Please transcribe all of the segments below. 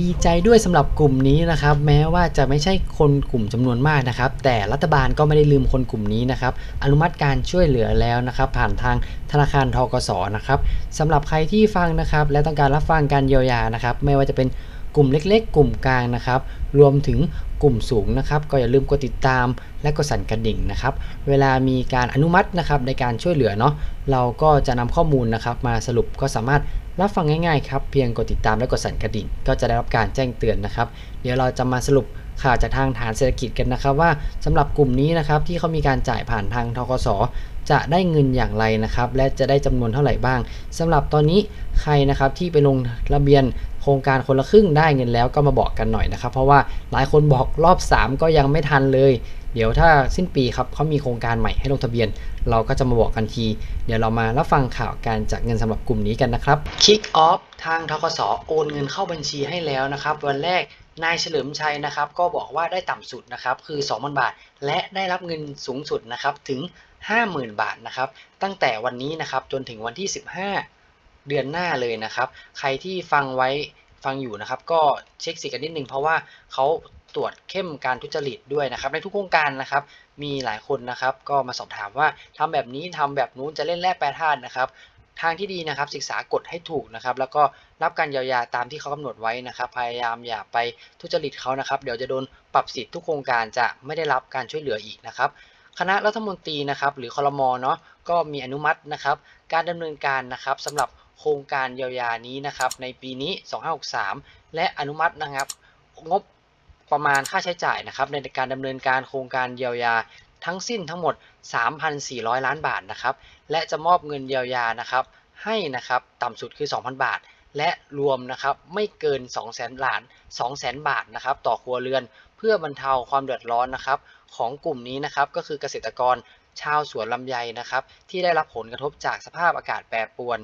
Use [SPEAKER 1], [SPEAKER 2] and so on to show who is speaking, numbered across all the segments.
[SPEAKER 1] ดีใจด้วยสำหรับกลุ่มนี้นะครับ แม้ว่าจะไม่ใช่คนกลุ่มจำนวนมากนะครับ แต่รัฐบาลก็ไม่ได้ลืมคนกลุ่มนี้นะครับ อนุมัติการช่วยเหลือแล้วนะครับ ผ่านทางธนาคารทกสนะครับสำหรับใครที่ฟังนะครับ และต้องการรับฟังการเยียวยานะครับ ไม่ว่าจะเป็น กลุ่มเล็ก ๆ กลุ่มกลางนะครับ รวมถึงกลุ่มสูงนะครับ ก็อย่าลืมกดติดตามและกดสั่นกระดิ่งนะครับ เวลามีการอนุมัตินะครับในการช่วยเหลือเนาะเราก็จะนำข้อมูลนะครับ มาสรุปก็สามารถรับฟังง่ายๆครับเพียงกดติดตามและกดสั่นกระดิ่ง ก็จะได้รับการแจ้งเตือนนะครับ เดี๋ยวเราจะมาสรุปข่าวจากทางฐานเศรษฐกิจกันนะครับ ว่าสำหรับกลุ่มนี้นะครับที่เขามีการจ่ายผ่านทางทกสจะได้เงินอย่างไรนะครับ และจะได้จำนวนเท่าไหร่บ้างสำหรับตอนนี้ใครนะครับที่ไปลงระเบียน โครงการคนละครึ่งได้เงินแล้วก็มาบอกกันหน่อยนะครับ เพราะว่าหลายคนบอกรอบ 3 ก็ยังไม่ทันเลย เดี๋ยวถ้าสิ้นปีครับเขามีโครงการใหม่ให้ลงทะเบียน เราก็จะมาบอกกันที เดี๋ยวเรามารับฟังข่าวการจากเงินสำหรับกลุ่มนี้กันนะครับ Kick off ทางทกสโอนเงินเข้าบัญชีให้แล้วนะครับ วันแรกนายเฉลิมชัยนะครับก็บอกว่าได้ต่ำสุดนะครับคือ 2,000 บาท และได้รับเงินสูงสุดนะครับถึง 50,000 บาทนะครับตั้งแต่วันนี้นะครับจนถึงวันที่ 15 เดือนหน้าเลยนะครับ ใครที่ฟังไว้ฟังอยู่นะครับ ก็เช็คสิทธิ์กันนิดนึงเพราะว่าเขาตรวจเข้มการทุจริตด้วยนะครับในทุกโครงการนะครับ มีหลายคนนะครับ ก็มาสอบถามว่าทำแบบนี้ทำแบบนู้นจะเล่นแร่แปรธาตุนะครับ ทางที่ดีนะครับศึกษากฎให้ถูกนะครับ แล้วก็รับการเยียวยาตามที่เขากำหนดไว้นะครับ พยายามอย่าไปทุจริตเขานะครับ เดี๋ยวจะโดนปรับสิทธิ์ทุกโครงการจะไม่ได้รับการช่วยเหลืออีกนะครับคณะรัฐมนตรีนะครับหรือคอรมอเนาะก็มีอนุมัตินะครับ การดำเนินการนะครับสำหรับ โครงการเยียวยานี้นะครับในปีนี้ 2563 และอนุมัตินะครับงบประมาณค่าใช้จ่ายนะครับในการดำเนินการโครงการเยียวยาทั้งสิ้นทั้งหมด 3,400 ล้านบาทนะครับและจะมอบเงินเยียวยานะครับให้นะครับต่ำสุดคือ 2,000 บาท และรวมนะครับไม่เกิน 200,000ล้าน200,000 บาทนะครับต่อครัวเรือน เพื่อบรรเทาความเดือดร้อนนะครับของกลุ่มนี้นะครับก็คือเกษตรกรชาวสวนลำไยนะครับที่ได้รับผลกระทบจากสภาพอากาศแปรปรวน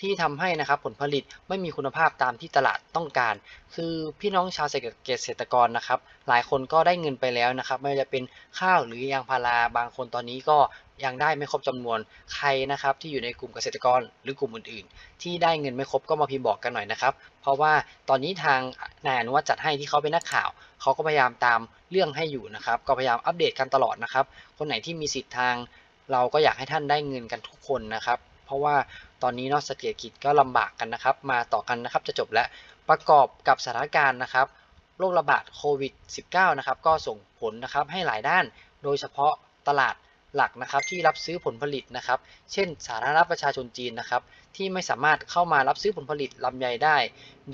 [SPEAKER 1] ที่ทำให้นะครับผลผลิตไม่มีคุณภาพตามที่ตลาดต้องการ คือพี่น้องชาวเกษตรกรนะครับ หลายคนก็ได้เงินไปแล้วนะครับ ไม่ว่าจะเป็นข้าวหรือยางพาราบางคนตอนนี้ก็ยังได้ไม่ครบจำนวนใครนะครับที่อยู่ในกลุ่มเกษตรกรหรือกลุ่มอื่นๆ ที่ได้เงินไม่ครบก็มาพิมพ์บอกกันหน่อยนะครับ เพราะว่าตอนนี้ทางนายอนุวัฒน์จัดให้ที่เขาเป็นนักข่าวเขาก็พยายามตามเรื่องให้อยู่นะครับ ก็พยายามอัปเดตกันตลอดนะครับ คนไหนที่มีสิทธิ์ทาง เราก็อยากให้ท่านได้เงินกันทุกคนนะครับ เพราะว่าตอนนี้เนอกเศรษฐกิจก็ลำบากกันนะครับ มาต่อกันนะครับจะจบแล้วประกอบกับสถานการณ์นะครับโรคระบาดโควิด -19 นะครับก็ส่งผลนะครับให้หลายด้าน โดยเฉพาะตลาดหลักนะครับที่รับซื้อผลผลิตนะครับ เช่น สาธารณรัฐประชาชนจีนนะครับ ที่ไม่สามารถเข้ามารับซื้อผลผลิตลำไยได้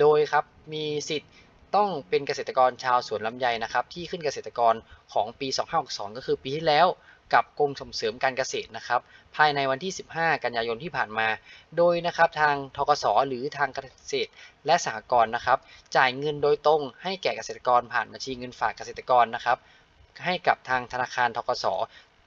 [SPEAKER 1] โดยครับมีสิทธิ์ต้องเป็นเกษตรกรชาวสวนลำไยนะครับ ที่ขึ้นเกษตรกรของปี 2562 ก็คือปีที่แล้ว กับกรมส่งเสริมการเกษตรนะครับ ภายในวันที่ 15 กันยายนที่ผ่านมา โดยนะครับทางทกสหรือทางเกษตรและสหกรณ์นะครับ จ่ายเงินโดยตรงให้แก่เกษตรกรผ่านบัญชีเงินฝากเกษตรกรนะครับ ให้กับทางธนาคารทกส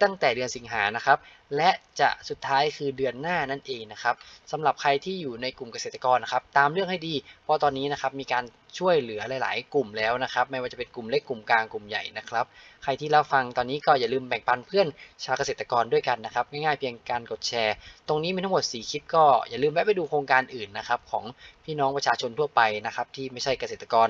[SPEAKER 1] ตั้งแต่เดือนสิงหานะครับ และจะสุดท้ายคือเดือนหน้านั่นเองนะครับสำหรับใครที่อยู่ในกลุ่มเกษตรกรนะครับ ตามเรื่องให้ดี เพราะตอนนี้นะครับมีการช่วยเหลือหลาย ๆ กลุ่มแล้วนะครับ ไม่ว่าจะเป็นกลุ่มเล็กกลุ่มกลางกลุ่มใหญ่นะครับ ใครที่รับฟังตอนนี้ก็อย่าลืมแบ่งปันเพื่อนชาวเกษตรกรด้วยกันนะครับ ง่าย ๆ เพียงการกดแชร์ ตรงนี้มีทั้งหมด 4 คลิปก็อย่าลืมแวะไปดูโครงการอื่นนะครับของพี่น้องประชาชนทั่วไปนะครับที่ไม่ใช่เกษตรกร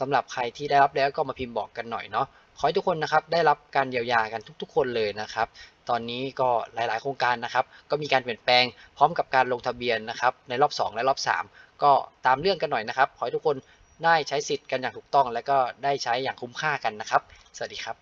[SPEAKER 1] สำหรับใครที่ได้รับแล้วก็มาพิมพ์บอกกันหน่อยเนาะ ขอให้ทุกคนนะครับได้รับการเยียวยากันทุกๆ คนเลยนะครับ ตอนนี้ก็หลาย ๆ โครงการนะครับ ก็มีการเปลี่ยนแปลงพร้อมกับการลงทะเบียนนะครับในรอบ 2 และรอบ 3 ก็ตามเรื่องกันหน่อยนะครับ ขอให้ทุกคนได้ใช้สิทธิ์กันอย่างถูกต้อง และก็ได้ใช้อย่างคุ้มค่ากันนะครับ สวัสดีครับ